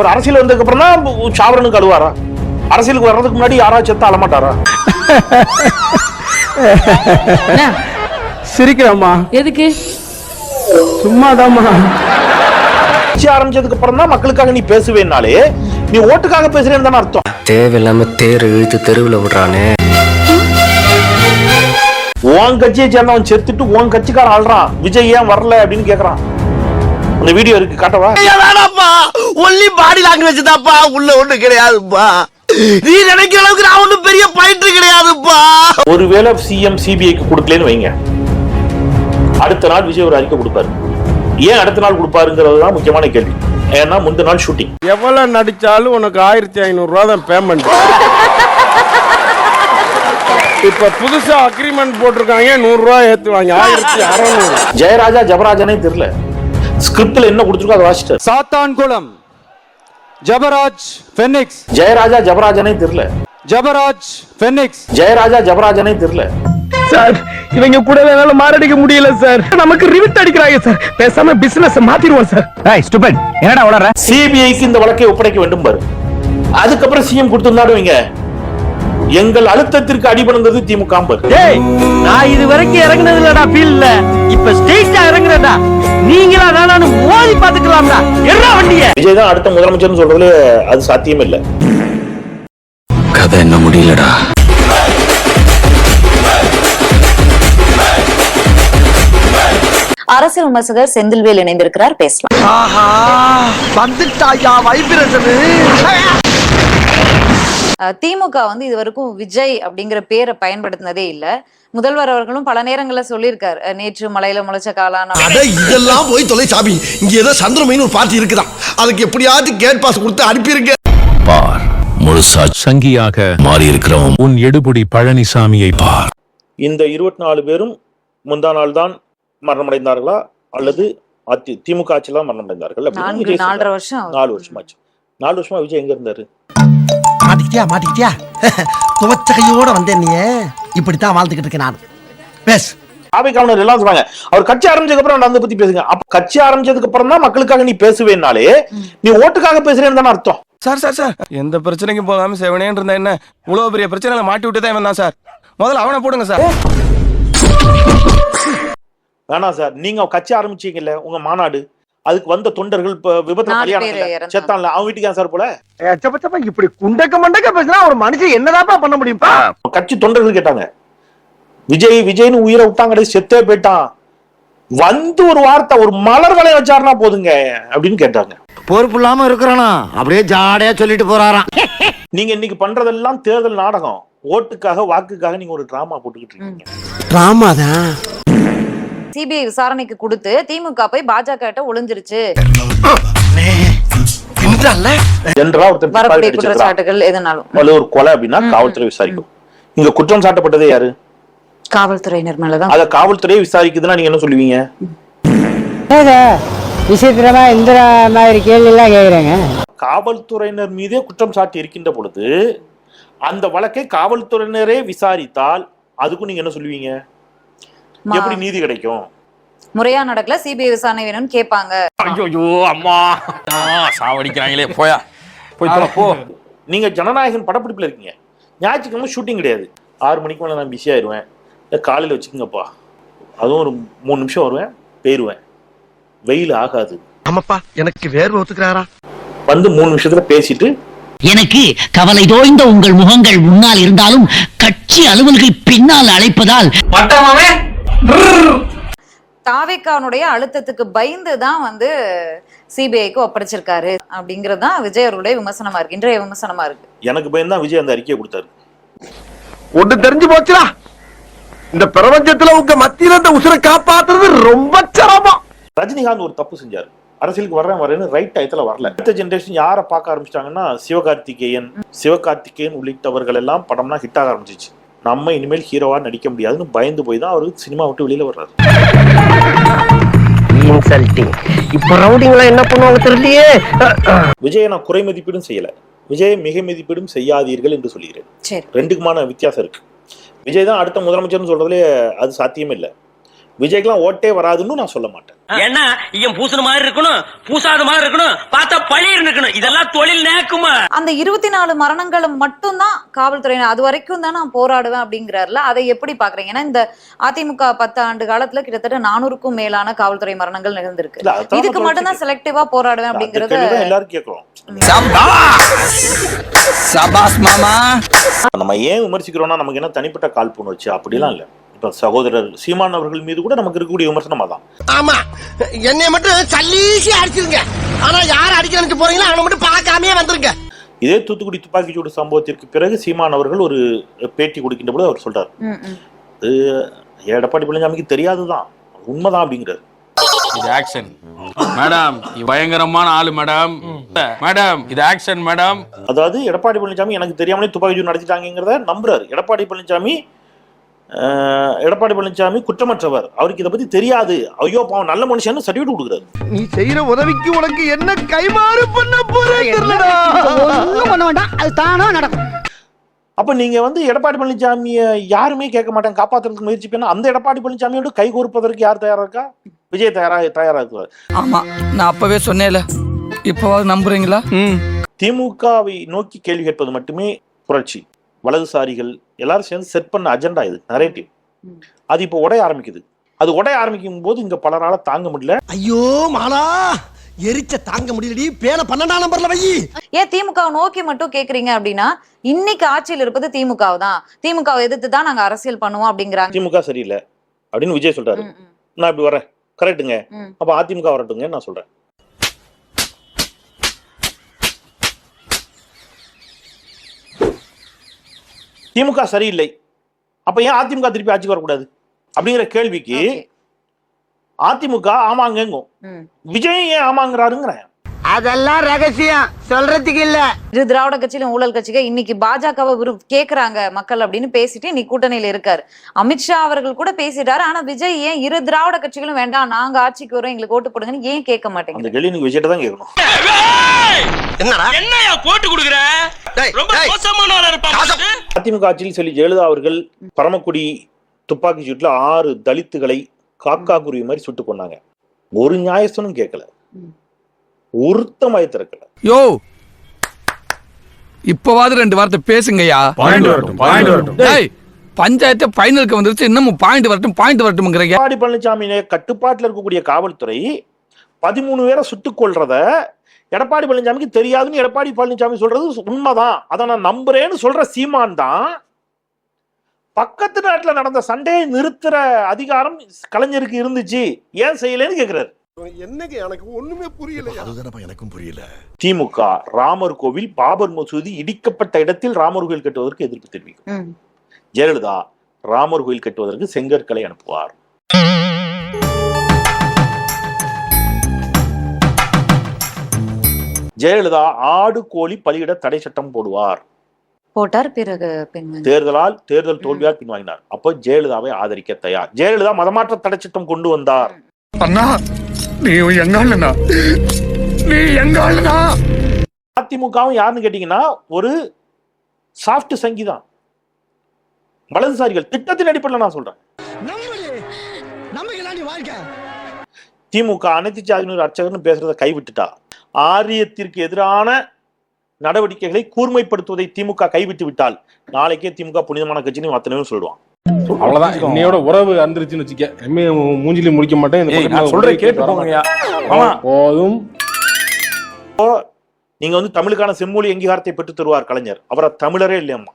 ஒரு அரசியல் வந்ததுக்கு அப்புறம் தான் சாவரனுக்கு அழுவாரா? அரசியலுக்கு வர்றதுக்கு முன்னாடி யாராச்சும் செத்தா அழமாட்டாரா? சிரிக்கிறம்மா. எதுக்கு? சும்மாதாம்மா. கட்சி ஆரம்பிச்சதுக்கு அப்புறம் தான் மக்களுக்காக நீ பேசுவேனாலே நீ ஓட்டுக்காக பேசுறேன்னு தானே அர்த்தம். தேவையில்லாம தேர் இழுத்து தெருவில் விடுறானே. உன் கட்சியை சேர்ந்தவன் செத்துட்டு உன் கட்சிக்காரன் ஆள்றான் விஜய் ஏன் வரல அப்படின்னு கேக்குறான். அந்த வீடியோ இருக்கு காட்டவா? வேணாப்பா ஒன்லி பாடி லாங்குவேஜ் தான்ப்பா. உள்ள ஒண்ணு கிடையாதுப்பா. நீ நினைக்கிற அளவுக்கு நான் ஒண்ணும் பெரிய பயிற்று கிடையாதுப்பா. ஒருவேளை சிஎம் சிபிஐக்கு கொடுக்கலன்னு வைங்க. அடுத்த நாள் விஜய் ஒரு அறிக்கை கொடுப்பாரு. ஏன் அடுத்த நாள் கொடுப்பாருங்கிறது தான் முக்கியமான கேள்வி. ஏன்னா முந்தின நாள் ஷூட்டிங் எவ்வளவு நடிச்சாலும் உனக்கு ஆயிரத்தி ஐநூறு ரூபா தான் பேமெண்ட் இப்ப புதுசா அக்ரிமெண்ட் போட்டிருக்காங்க நூறு ரூபாய் ஏத்துவாங்க. ஆயிரத்தி அறநூறு. ஜெயராஜா ஜபராஜனே தெரியல. ஸ்கிரிப்ட்ல என்ன கொடுத்துருக்கோ அதை வாசிட்டார் சாத்தான்குளம் ஜபராஜ் ஃபெனிக்ஸ் ஜெயராஜா ஜபராஜனே தெரியல ஜபராஜ் ஃபெனிக்ஸ் ஜெயராஜா ஜபராஜனே தெரியல சார் இவங்க கூட என்னால மாரடிக்க முடியல சார். நமக்கு ரிவிட் அடிக்கிறாங்க சார். பேசாம பிசினஸ் மாத்திடுவோம் சார். என்னடா உளற சிபிஐக்கு இந்த வழக்கை ஒப்படைக்க வேண்டும் பாரு. அதுக்கப்புறம் சிஎம் கொடுத்திருந்தாரு வைங்க எங்கள் அழுத்தத்திற்கு அடிபணிந்தது திமுக பாரு டேய் நான் இது வரைக்கும் இறங்குனது இல்லடா ஃபீல்ட்ல இப்ப ஸ்டேஜா இறங்குறடா நீங்களா நானு மோதி பாத்துக்கலாம்டா என்ன வண்டிய. விஜய் தான் அடுத்த முதலமைச்சர்னு சொல்றதுல அது சாத்தியம் இல்ல. கதை என்ன முடியலடா? அரசியல் விமர்சகர் செந்தில்வேல் இணைந்திருக்கிறார். பேசலாம். ஆஹா வந்துட்டாயா வைப்ரேஷனு? திமுக வந்து இது வரைக்கும் விஜய் அப்படிங்கிற பேரை பயன்படுத்தினதே இல்ல. முதல்வர் அவர்களும் பல நேரங்கள்ல சொல்லியிருக்காரு. நேற்று மலையில முளைச்ச அட இதெல்லாம் போய் தொலை சாமி. இங்க ஏதோ சந்திரமைன்னு ஒரு பார்ட்டி இருக்குதான் அதுக்கு எப்படியாச்சும் கேட் பாஸ் கொடுத்து அனுப்பியிருக்க பார் முழுசா சங்கியாக மாறி இருக்கிறவன் உன் எடுபுடி பழனிசாமியை பார். இந்த இருபத்தி நாலு பேரும் முந்தா நாள் தான் மரணமடைந்தார்களா? அல்லது அதி திமுக ஆட்சியில் மரணமடைந்தார்கள்? சொல்றாரு. வருஷம். நாலு வருஷமாச்சு. நாலு வருஷமா விஜய் எங்க இருந்தாரு? மாட்டிக்கிட்டியா மாட்டிக்கிட்டியா? துவச்ச கையோட வந்தேன் நீ இப்படித்தான் வாழ்ந்துகிட்டு இருக்கேன் நான். பேஸ் ஆவை கவர்னர் எல்லாம் சொல்றாங்க அவர் கட்சி ஆரம்பிச்சதுக்கு அப்புறம் நான் அதை பத்தி பேசுங்க. அப்ப கட்சி ஆரம்பிச்சதுக்கு அப்புறம் தான் மக்களுக்காக நீ பேசுவேனாலே நீ ஓட்டுக்காக பேசுறேன்னு தானே அர்த்தம். Sir sir sir. எந்த பிரச்சனைக்கும் போகாம செவனேன்னு இருந்தா என்ன? இவ்வளவு பெரிய பிரச்சனையில மாட்டி விட்டு தான் இவன் தான் சார். முதல்ல அவனை போடுங்க சார். வேணாம் சார். நீங்க கட்சி ஆரம்பிச்சீங்கல்ல உங்க மாநாடு. அதுக்கு வந்த தொண்டர்கள் இப்ப இறந்தாங்க. செத்தான்ல. அவன் வீட்டுக்கு சார் போல? சப்ப இப்படி குண்டக்க மண்டக்க பேசினா ஒரு மனுஷன் என்னதாப்பா பண்ண முடியும்ப்பா? கட்சி தொண்டர்கள் கேட்டாங்க. விஜய் விஜய்னு உயிரை விட்டாங்க செத்தே போயிட்டான். வந்து ஒரு வார்த்தை ஒரு மலர் வளைய வச்சாருன்னா போதுங்க அப்படின்னு கேட்டாங்க. பொறுப்பு இல்லாம இருக்கிறானா? அப்படியே ஜாடையா சொல்லிட்டு போறாராம். நீங்க இன்னைக்கு பண்றதெல்லாம் தேர்தல் நாடகம். ஓட்டுக்காக வாக்குக்காக நீங்க ஒரு டிராமா போட்டுக்கிட்டு இருக்கீங்க. டிராமா தான். சிபிஐ விசாரணைக்கு கொடுத்து திமுக போய் பாஜக கிட்ட ஒளிஞ்சிருச்சு. வரக்கூடிய. குற்றச்சாட்டுகள் எதுனாலும். ஒரு கொலை அப்படின்னா காவல்துறை விசாரிக்கும். இங்க குற்றம் சாட்டப்பட்டதே யாரு? காவல்துறையினர் மேலதான். அத காவல்துறையே விசாரிக்குதுன்னா நீங்க என்ன சொல்லுவீங்க? விசித்திரமா இந்த மாதிரி கேள்வி எல்லாம் கேக்குறாங்க. காவல்துறையினர் மீதே குற்றம் சாட்டி இருக்கின்ற பொழுது அந்த வழக்கை காவல்துறையினரே விசாரித்தால் அதுக்கும் நீங்க என்ன சொல்லுவீங்க? எப்படி நீதி கிடைக்கும்? முறையா நடக்கல சிபிஐ விசாரணை வேணும்னு கேட்பாங்க. ஐயோ அம்மா. சாவடிக்கிறாங்களே போயா. போய் போ. நீங்க ஜனநாயகன் படப்பிடிப்புல இருக்கீங்க. ஞாயிற்றுக்கிழமை ஷூட்டிங் கிடையாது. ஆறு மணிக்கு மேல நான் பிஸி ஆயிடுவேன் இல்ல காலையில வச்சுக்கோங்கப்பா. அதுவும் ஒரு மூணு நிமிஷம் வருவேன் போயிருவேன். வெயில் ஆகாது. ஆமாப்பா எனக்கு வேர்வை ஒத்துக்கிறாரா? வந்து மூணு நிமிஷத்துல பேசிட்டு எனக்கு கவலை தோய்ந்த உங்கள் முகங்கள் முன்னால் இருந்தாலும் கட்சி அலுவல்கள் பின்னால் அழைப்பதால் தாவேக்கானுடைய அழுத்தத்துக்கு பயந்து தான் வந்து சிபிஐக்கு ஒப்படைச்சிருக்காரு. அப்படிங்கிறது தான் விஜய் அவர்களுடைய விமர்சனமா இருக்கு. இன்றைய விமர்சனமா இருக்கு. எனக்கு பயந்தான் விஜய் அந்த அறிக்கையை கொடுத்தாரு. ஒண்ணு தெரிஞ்சு போச்சுடா. இந்த பிரபஞ்சத்துல உங்க மத்தியில இந்த உசுரை காப்பாத்துறது ரொம்ப சிரமம். ரஜினிகாந்த் ஒரு தப்பு செஞ்சாரு. அரசியலுக்கு வர்றேன் வரேன்னு ரைட் டயத்துல வரல. அடுத்த ஜெனரேஷன் யாரை பார்க்க ஆரம்பிச்சிட்டாங்கன்னா சிவகார்த்திகேயன் சிவகார்த்திகேயன் உள்ளிட்டவர்கள் எல்லாம் படம்னா ஹிட் ஆக ஆரம்பிச்சிச்சு. நம்ம இனிமேல் ஹீரோவா நடிக்க முடியாதுன்னு பயந்து போய் தான் அவரு சினிமா விட்டு வெளியில வர்றாரு. இப்ப ரவுடிங்களா என்ன பண்ணுவாங்க தெரியலையே? விஜயை நான் குறை மதிப்பீடும் செய்யல. விஜயை மிக மதிப்பீடும் செய்யாதீர்கள் என்று சொல்கிறேன். சரி. ரெண்டுக்குமான வித்தியாசம் இருக்கு. விஜய் தான் அடுத்த முதலமைச்சர்னு சொல்றதுலே அது சாத்தியமே இல்லை. விஜய்க்கெல்லாம் ஓட்டே வராதுன்னு நான் சொல்ல மாட்டேன். ஏன்னா இவன் பூசுன மாதிரி இருக்கணும் பூசாத மாதிரி இருக்கணும் பார்த்தா பழி இருக்கணும். இதெல்லாம் தொழில் நேக்குமா? அந்த இருபத்தி நாலு மரணங்களும் மட்டும்தான் காவல்துறையினர் அது வரைக்கும் தான் நான் போராடுவேன் அப்படிங்கிறாருல அதை எப்படி பாக்குறீங்க ஏன்னா இந்த அதிமுக பத்து ஆண்டு காலத்துல கிட்டத்தட்ட நானூறுக்கும் மேலான காவல்துறை மரணங்கள் நிகழ்ந்திருக்கு. இதுக்கு மட்டும் தான் செலக்டிவா போராடுவேன் அப்படிங்கறது எல்லாரும் கேட்கிறோம். சபாஸ் மாமா. நம்ம ஏன் விமர்சிக்கிறோம்னா நமக்கு என்ன தனிப்பட்ட காழ்ப்புணர்ச்சி வச்சு அப்படிலாம் இல்ல. சகோதரர் சீமான் அவர்கள் மீது கூட நமக்கு இருக்கக்கூடிய விமர்சனம் அதான். ஆமா. என்னைய மட்டும் சல்லீசி அடிச்சிருங்க. ஆனா யார் அடிக்கிறனுக்கு போறீங்களோ அவனை மட்டும் பார்க்காமயே வந்துருங்க. இதே தூத்துக்குடி துப்பாக்கிச்சூடு சம்பவத்திற்கு பிறகு சீமான் அவர்கள் ஒரு பேட்டி கொடுக்கின்ற பொழுது அவர் சொல்றாரு. ம், ம். "இது எடப்பாடி பழனிசாமிக்கு தெரியாதுதான் உண்மைதான் அப்படிங்கிறாரு. இது ஆக்ஷன் மேடம் பயங்கரமான ஆளு மேடம் மேடம் இது ஆக்ஷன் மேடம் அதாவது எடப்பாடி பழனிசாமி எனக்கு தெரியாமலே துப்பாக்கிச்சூடு நடத்திட்டாங்கிறத நம்புறாரு. எடப்பாடி பழனிசாமி எடப்பாடி பழனிசாமி குற்றமற்றவர். அவருக்கு இதை பத்தி தெரியாது. ஐயோ பாவம் நல்ல மனுஷன்னு சர்டிஃபிகேட் கொடுக்குறாரு. நீ செய்யற உதவிக்கு உனக்கு என்ன கைமாறு பண்ண வேண்டாம். அது தானா நடக்கும். அப்ப நீங்க வந்து எடப்பாடி பழனிசாமியை யாருமே கேட்க மாட்டாங்க. காப்பாத்துறதுக்கு முயற்சி பண்ணா அந்த எடப்பாடி பழனிசாமியோட கை கோர்ப்பதற்கு யார் தயாரா இருக்கா? விஜய் தயாரா தயாரா இருக்கிறார் ஆமா நான் அப்பவே சொன்னேன்ல இப்போவாது நம்புறீங்களா? ம். திமுகவை நோக்கி கேள்வி கேட்பது மட்டுமே புரட்சி. வலதுசாரிகள் எல்லாரும் சேர்ந்து செட் பண்ண அஜெண்டா இது நரேட்டிவ் அது இப்போ உடைய ஆரம்பிக்குது. அது உடைய ஆரம்பிக்கும் போது இங்க பலரால தாங்க முடியல. ஐயோ மாலா! எரிச்ச தாங்க முடியலடி. பேன பன்னெண்டாம் நம்பர்ல வை. ஏன் திமுக நோக்கி மட்டும் கேக்குறீங்க அப்படின்னா இன்னைக்கு ஆட்சியில் இருப்பது திமுக தான். திமுக எதிர்த்து தான் நாங்க அரசியல் பண்ணுவோம் அப்படிங்கிறாங்க. திமுக சரியில்லை அப்படின்னு விஜய் சொல்றாரு. நான் இப்படி வரேன். கரெக்டுங்க. அப்ப அதிமுக வரட்டுங்க நான் சொல்றேன். திமுக சரியில்லை அப்ப ஏன் அதிமுக திருப்பி ஆட்சிக்கு வரக்கூடாது அப்படிங்கிற கேள்விக்கு. அதிமுக ஆமாங்கங்கும். விஜய் ஏன் ஆமாங்கிறாருங்கிறேன் அதெல்லாம் ரகசியம். சொல்றதுக்கு இல்ல. இரு திராவிட கட்சியிலும் ஊழல் கட்சிகள் இன்னைக்கு பாஜகவை விரு கேக்குறாங்க மக்கள் அப்படின்னு பேசிட்டு இன்னைக்கு கூட்டணியில இருக்காரு. அமித்ஷா அவர்கள் கூட பேசிட்டாரு. ஆனா விஜய் ஏன் இரு திராவிட கட்சிகளும் வேண்டாம் நாங்க ஆட்சிக்கு வரோம் எங்களுக்கு ஓட்டு போடுங்கன்னு ஏன் கேட்க மாட்டேங்குது? அந்த கேள்வி நீங்க விஜய்ட்ட தான் கேட்கணும். என்னடா? என்னையா போட்டு கொடுக்குற? ரொம்ப டேய். மோசமான ஆளா இருப்பான் அதிமுக ஆட்சியில் சொல்லி ஜெயலலிதா அவர்கள் பரமக்குடி துப்பாக்கி சூட்டுல ஆறு தலித்துகளை காக்கா குருவி மாதிரி சுட்டு கொண்டாங்க ஒரு நியாயசனும் கேட்கல. ஒருத்தமாய் திறக்கல. யோ! இப்போவாது ரெண்டு வார்த்தை பேசுங்கய்யா. பாயிண்ட் வரட்டும் பாயிண்ட் வரட்டும். டேய் பஞ்சாயத்து ஃபைனலுக்கு வந்துருச்சு இன்னமும் பாயிண்ட் வரட்டும் பாயிண்ட் வரட்டும்ங்கிறீங்க. எடப்பாடி பழனிசாமி கட்டுப்பாட்டில் இருக்கக்கூடிய காவல்துறை பதிமூணு பேரை சுட்டுக் கொள்றத எடப்பாடி பழனிசாமிக்கு தெரியாதுன்னு எடப்பாடி பழனிசாமி சொல்றது உண்மைதான். அதை நான் நம்புறேன்னு சொல்ற சீமான் தான் பக்கத்து நாட்டுல நடந்த சண்டையை நிறுத்துற அதிகாரம் கலைஞருக்கு இருந்துச்சு. ஏன் செய்யலைன்னு கேக்குறாரு. என்னங்க எனக்கு ஒண்ணுமே புரியல அதுதானப்பா எனக்கும் புரியல. திமுக ராமர் கோவில் பாபர் மசூதி இடிக்கப்பட்ட இடத்தில் ராமர் கோவில் கட்டுவதற்கு எதிர்ப்பு தெரிவிக்கும். ஜெயலலிதா ராமர் கோவில் கட்டுவதற்கு செங்கற்களை அனுப்புவார். ஜெயலலிதா ஆடு கோழி பலியிட தடை சட்டம் போடுவார். போட்டார் பிறகு தேர்தலால் தேர்தல் தோல்வியால் பின்வாங்கினார். அப்போ ஜெயலலிதாவை ஆதரிக்க தயார். ஜெயலலிதா மதமாற்ற தடை சட்டம் கொண்டு வந்தார். அண்ணா நீ எங்க அண்ணனா நீ எங்க அண்ணனா அதிமுகவும் யாருன்னு கேட்டீங்கன்னா ஒரு சாஃப்ட் சங்கிதான். வலதுசாரிகள் திட்டத்தின் அடிப்படையில் நான் சொல்றேன். திமுக அனைத்து சாதியினர் அர்ச்சகர்னு பேசுறதை கைவிட்டுட்டா? ஆரியத்திற்கு எதிரான நடவடிக்கைகளை கூர்மைப்படுத்துவதை திமுக கைவிட்டு விட்டால் நாளைக்கே திமுக புனிதமான கட்சின்னு அத்தனையும் சொல்லுவான் அவ்வளவுதான். இன்னையோட உறவு அந்திருச்சுன்னு வச்சுக்க. முடிக்க மாட்டேன். நான் சொல்றேன் கேட்டு போங்கய்யா போதும். நீங்க வந்து தமிழுக்கான செம்மொழி அங்கீகாரத்தை பெற்று தருவார் கலைஞர். அவரை தமிழரே இல்லையம்மா.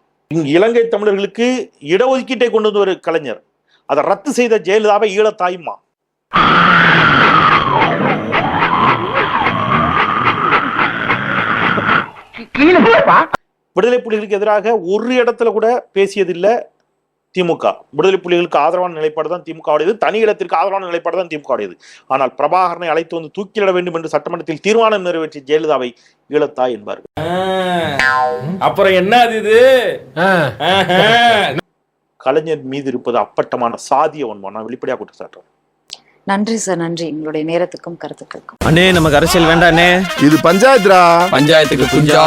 இலங்கை தமிழர்களுக்கு இடஒதுக்கீட்டை கொண்டு வந்து ஒரு கலைஞர். அதை ரத்து செய்த ஜெயலலிதாவை ஈழத்தாயுமா விடுதலை புலிகளுக்கு எதிராக ஒரு இடத்துல கூட பேசியதில்லை. திமுக. விடுதலை புலிகளுக்கு ஆதரவான நிலைப்பாடு தான் திமுகவுடையது தனி இடத்திற்கு ஆதரவான நிலைப்பாடு தான் திமுகவுடையது ஆனால் பிரபாகரனை அழைத்து வந்து தூக்கிலிட வேண்டும் என்று சட்டமன்றத்தில் தீர்மானம் நிறைவேற்றிய ஜெயலலிதாவை ஈழத்தாய் என்பார்கள் அப்புறம் என்ன அது இது. கலைஞர் மீது இருப்பது அப்பட்டமான சாதிய ஒன்பான் நான் வெளிப்படையாக குற்றச்சாட்டுறேன் நன்றி சார் நன்றி. உங்களுடைய நேரத்துக்கும் கருத்துக்களுக்கும். அண்ணே நமக்கு அரசியல் வேண்டாண்ணே. இது பஞ்சாயத்துரா? பஞ்சாயத்துக்கு குஞ்சா